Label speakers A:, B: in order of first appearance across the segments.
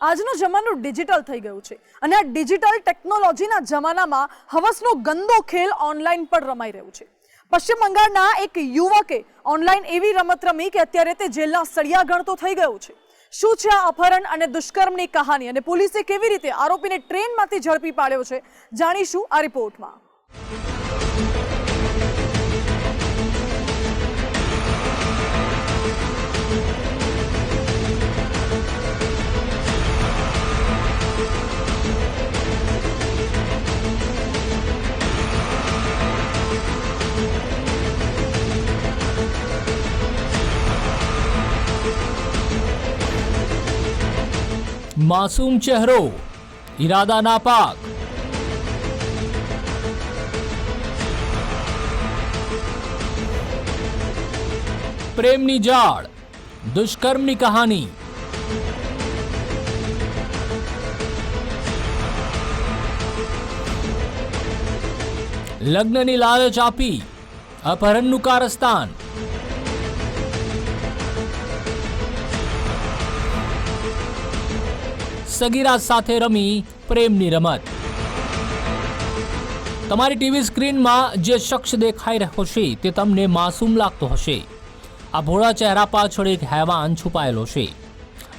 A: આજનો જમાનો ડિજિટલ થઈ ગયું છે. અને આ ડિજિટલ ટેકનોલોજીના જમાનામાં હવસનો ગંદો ખેલ ઓનલાઈન પણ રમાઈ રહ્યું છે. પશ્ચિમ બંગાળના એક યુવકે ઓનલાઈન એવી રમત રમી કે અત્યારે તે જેલના સળિયા ગણતો થઈ ગયો છે. શું છે આ અપહરણ અને દુષ્કર્મની કહાની અને પોલીસે કેવી રીતે આરોપીને ટ્રેનમાંથી ઝડપી પાડ્યો છે? જાણીશું આ રિપોર્ટમાં.
B: માસૂમ ચહેરો ઈરાદા નાપાક પ્રેમની જાળ દુષ્કર્મની કહાની લગ્નની લાલચ આપી અપહરણનું કારસ્તાન સગીરા સાથે રમી પ્રેમની રમત. તમારી ટીવી સ્ક્રીનમાં જે શખ્સ દેખાઈ રહ્યો છે તે તમને માસૂમ લાગતો હશે. આ ભોળા ચહેરા પાછળ એક હેવાન છુપાયેલો છે.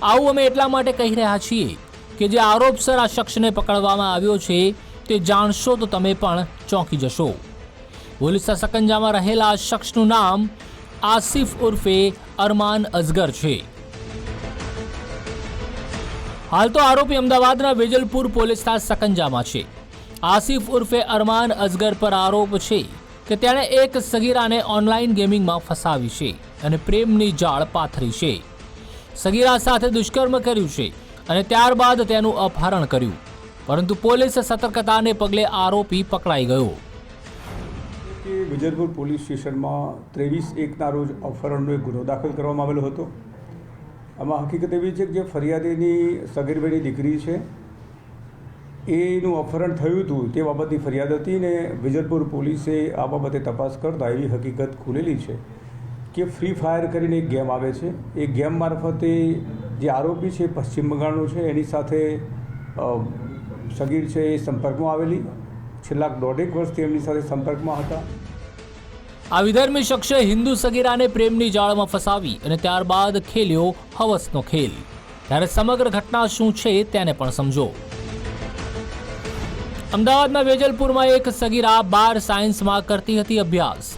B: આવું અમે એટલા માટે કહી રહ્યા છીએ કે જે આરોપસર આ શખ્સને પકડવામાં આવ્યો છે તે જાણશો તો તમે પણ ચોંકી જશો. પોલીસના સકંજામાં રહેલા આ શખ્સનું નામ આસિફ ઉર્ફે અરમાન અઝગર છે. હાલ તો આરોપી અમદાવાદના વેજલપુર પોલીસના સકંજામાં છે. આસિફ ઉર્ફે અરમાન અઝગર પર આરોપ છે કે તેણે એક સગીરાને ઓનલાઈન ગેમિંગમાં ફસાવી છે અને પ્રેમની જાળ પાથરી છે. સગીરા સાથે દુષ્કર્મ કર્યું છે અને ત્યારબાદ તેનું અપહરણ કર્યું. પરંતુ પોલીસ સતર્કતાને પગલે આરોપી પકડાઈ ગયો.
C: કે પોલીસ સ્ટેશનમાં ત્રેવીસ એકના રોજ અપહરણનો એક ગુનો દાખલ કરવામાં આવેલો હતો. આમાં હકીકત એવી છે કે જે ફરિયાદીની સગીરભાઈની દીકરી છે, એનું અપહરણ થયું હતું તે બાબતની ફરિયાદ હતી ને વિજયપુર પોલીસે આ બાબતે તપાસ કરતા એવી હકીકત ખુલેલી છે કે ફ્રી ફાયર કરીને એક ગેમ આવે છે. એ ગેમ મારફતે જે આરોપી છે પશ્ચિમ બંગાળનો છે, એની સાથે સગીર છે એ સંપર્કમાં આવેલી. છેલ્લા દોઢેક વર્ષથી એમની સાથે સંપર્કમાં હતા.
B: આ વિધર્મી શખ્સે હિન્દુ સગીરાને પ્રેમની જાળમાં ફસાવી અને ત્યારબાદ ખેલ્યો હવસનો ખેલ. ત્યારે સમગ્ર ઘટના શું છે તેને પણ સમજો. અમદાવાદના વેજલપુરમાં એક સગીરા બાર સાયન્સમાં કરતી હતી અભ્યાસ.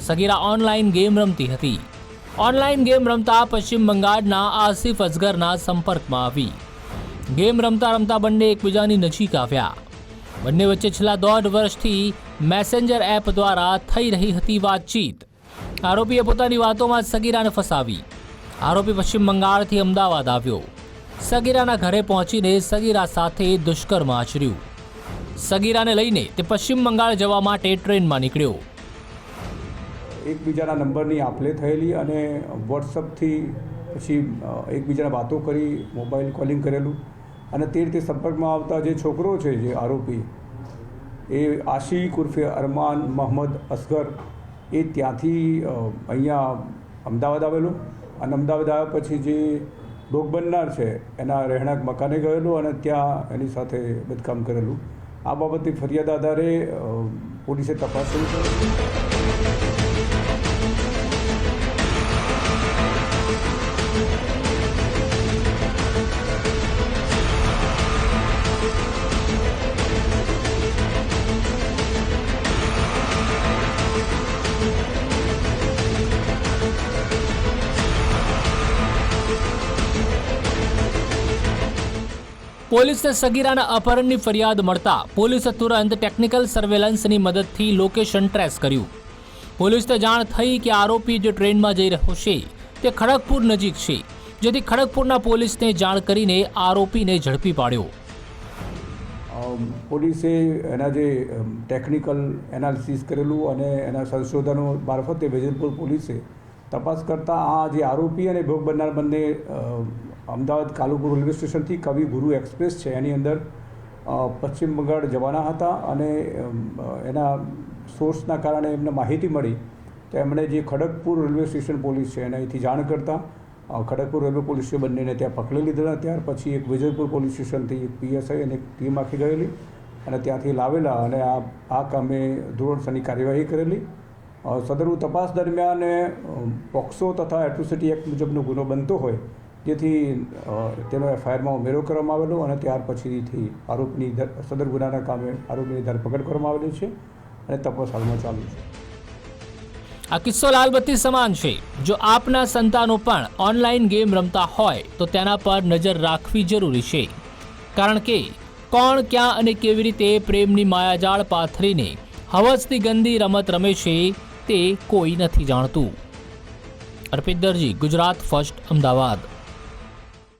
B: સગીરા ઓનલાઈન ગેમ રમતી હતી. ઓનલાઈન ગેમ રમતા પશ્ચિમ બંગાળના આસિફ અઝગરના સંપર્કમાં આવી. ગેમ રમતા રમતા બંને એકબીજાની નજીક આવ્યા. બંને વચ્ચે છેલ્લા દોઢ વર્ષથી મેસેન્જર એપ દ્વારા થઈ રહી હતી વાતચીત. આરોપીએ પોતાની વાતોમાં સગીરાને ફસાવી. આરોપી પશ્ચિમ બંગાળથી અમદાવાદ આવ્યો. સગીરાના ઘરે પહોંચીને સગીરા સાથે દુષ્કર્મ આચર્યું. સગીરાને લઈને તે પશ્ચિમ બંગાળ જવા માટે ટ્રેનમાં નીકળ્યો.
C: એકબીજાના નંબરની આપલે થયેલી અને વોટ્સઅપથી પછી એકબીજાને વાતો કરી, મોબાઈલ કોલિંગ કરેલું. અને તે રીતે સંપર્કમાં આવતા જે છોકરો છે, જે આરોપી એ આશિક ઉર્ફે અરમાન મોહમ્મદ અસગર એ ત્યાંથી અહીંયા અમદાવાદ આવેલો. અને અમદાવાદ આવ્યા પછી જે ડોગ બનનાર છે, એના રહેણાંક મકાને ગયેલો અને ત્યાં એની સાથે બદકામ કરેલું. આ બાબતની ફરિયાદ આધારે પોલીસે તપાસ શરૂ કરી.
B: પોલીસે સગીરાના અપહરણની ફરિયાદ મળતા પોલીસે તુરંત ટેકનિકલ સર્વેલન્સની મદદથી લોકેશન ટ્રેસ કર્યું. પોલીસને જાણ થઈ કે આરોપી જે ટ્રેનમાં જઈ રહ્યો છે, તે ખડગપુર નજીક છે, જેથી ખડગપુરના પોલીસને જાણ કરીને આરોપીને ઝડપી પાડ્યો.
C: પોલીસે એના જે ટેકનિકલ એનાલિસિસ કરેલું અને એના સંશોધનો મારફતે વેજલપુર પોલીસે તપાસ કરતાં આ જે આરોપી અને ભોગ બનનાર બંને અમદાવાદ કાલુપુર રેલવે સ્ટેશનથી કવિ ગુરુ એક્સપ્રેસ છે. એની અંદર પશ્ચિમ બંગાળ જવાના હતા અને એના સોર્સના કારણે એમને માહિતી મળી તો એમણે જે ખડગપુર રેલવે સ્ટેશન પોલીસ છે એને અહીંથી જાણ કરતાં. ખડગપુર રેલવે પોલીસે બંનેને ત્યાં પકડી લીધેલા ત્યાર પછી એક વિજયપુર પોલીસ સ્ટેશનથી એક પીએસઆઈ અને એક ટીમ આખી ગયેલી અને ત્યાંથી લાવેલા અને આ આ કામે ધોરણસરની કાર્યવાહી કરેલી. સદરુ તપાસ દરમિયાન પોક્સો તથા એટ્રોસિટી એક્ટ મુજબનો ગુનો બનતો હોય જેથી તેનો એફઆઈઆરમાં ઉમેરો કરવામાં આવેલો અને ત્યાર પછીથી આરોપની સદર ગુનાના કામે આરોપીની ધરપકડ કરવામાં આવેલી છે અને તપાસ હાલમાં ચાલુ છે.
B: આ કિસ્સો લાલબત્તી સમાન છે. જો આપના સંતાનો પણ ઓનલાઈન ગેમ રમતા હોય, તો તેના પર નજર રાખવી જરૂરી છે. કારણ કે, કોણ ક્યાં અને કેવી રીતે પ્રેમની માયાજાળ પાથરીને હવસથી ગંદી રમત રમે છે, તે કોઈ નથી જાણતું. અર્પિત દરજી, ગુજરાત ફર્સ્ટ, અમદાવાદ.